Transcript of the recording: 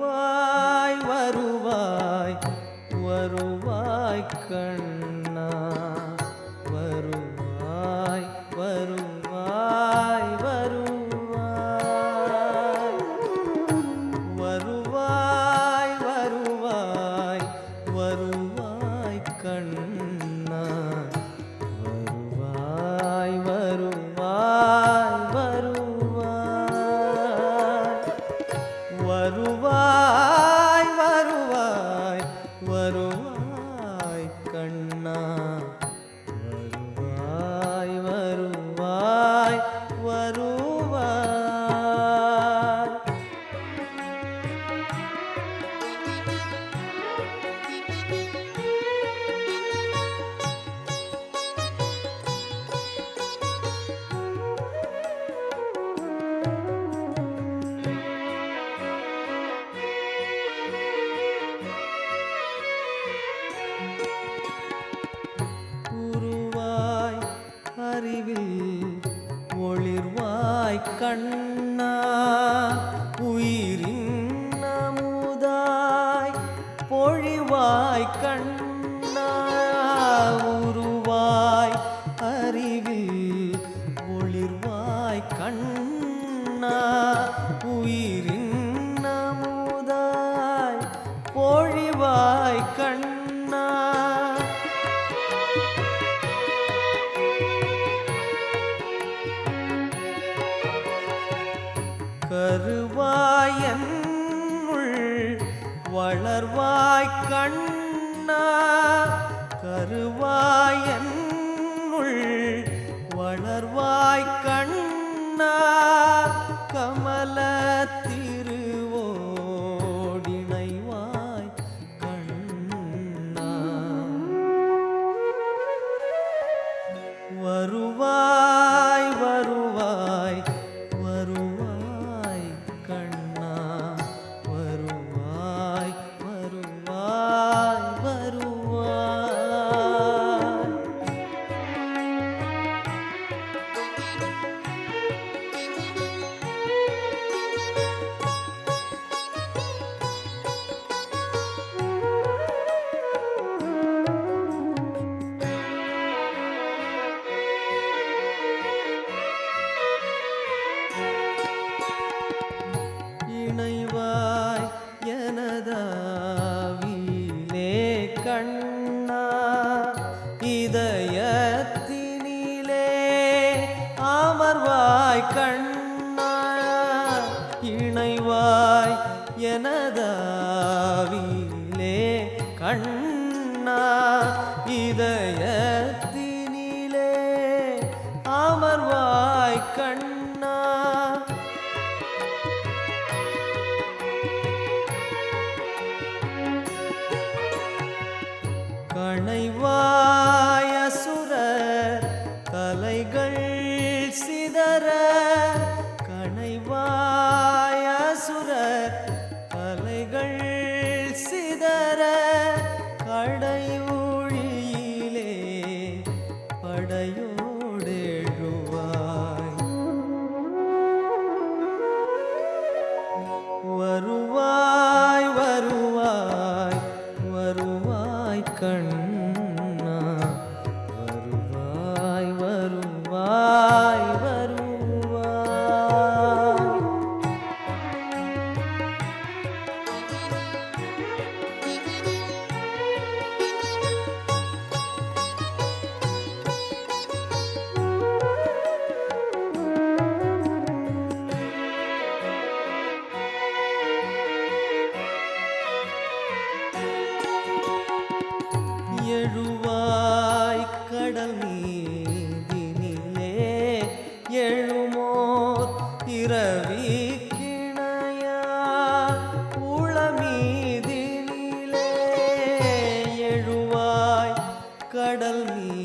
வருவாய் வருவாய் வருவாய் கண் வருவாய் உயிரின் நமுதாய் பொழிவாய் கண்ணா. கருவாயன் வளர்வாய் கண்ணா. கருவாயன் இணைவாய் கண்ணா இணைவாய் எனதாவிலே கண்ணா இதயத்தினிலே அமர்வாய் கண்ணா. எழுவாய் கடல் நீதினிலே எழுமோர் இரவி கிணையார் உளமீதினிலே எழுவாய் கடல் நீ